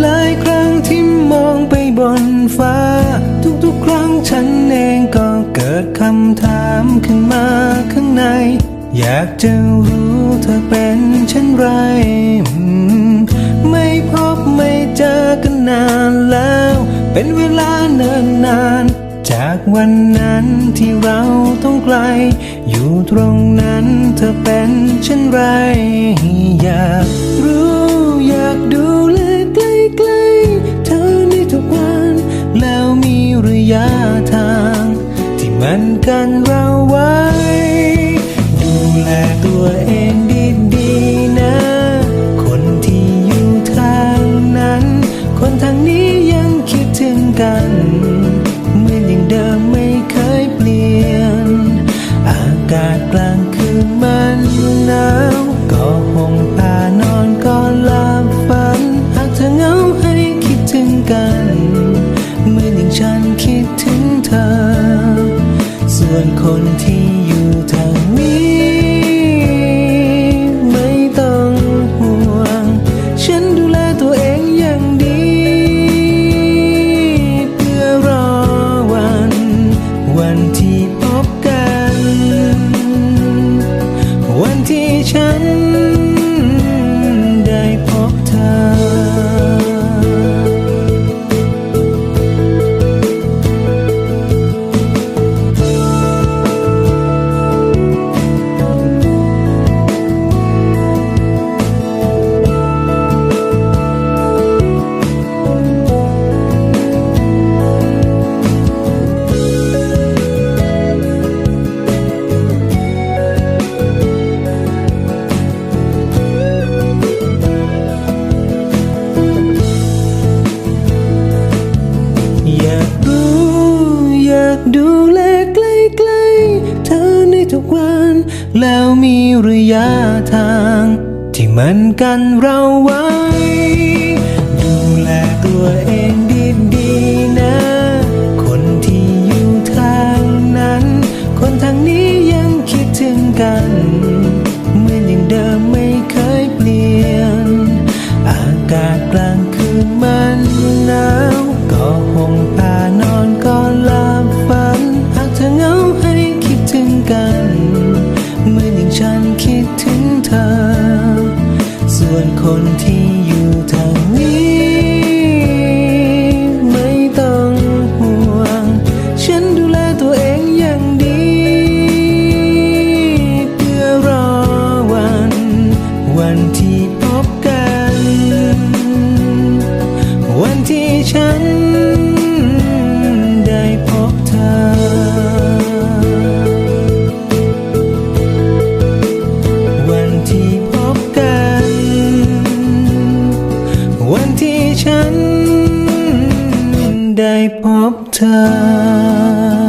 หลายครั้งที่มองไปบนฟ้า ทุกๆ ครั้งฉันเองก็เกิดคำถามขึ้นมาข้างใน อยากจะรู้เธอเป็นเช่นไร ไม่พบไม่เจอกันนานแล้ว เป็นเวลาเนิ่นนานจากวันนั้นที่เราต้องไกล อยู่ตรงนั้นเธอเป็นเช่นไรอยาก กันเราไว้ ดูแลตัวเอง ส่วนคนที่ แล้วมีระยะทาง ที่มันกันเราไว้ ดูแลตัวเองดีๆนะ คนที่อยู่ทางนั้น คนทางนี้ยังคิดถึงกันเหมือนอย่างเดิมไม่เคยเปลี่ยน อากาศกลางคืนมันหนาวก็ห่มผ้าน ฉันคิดถึงเธอ ส่วนคนที่ วันที่ฉันได้พบเธอ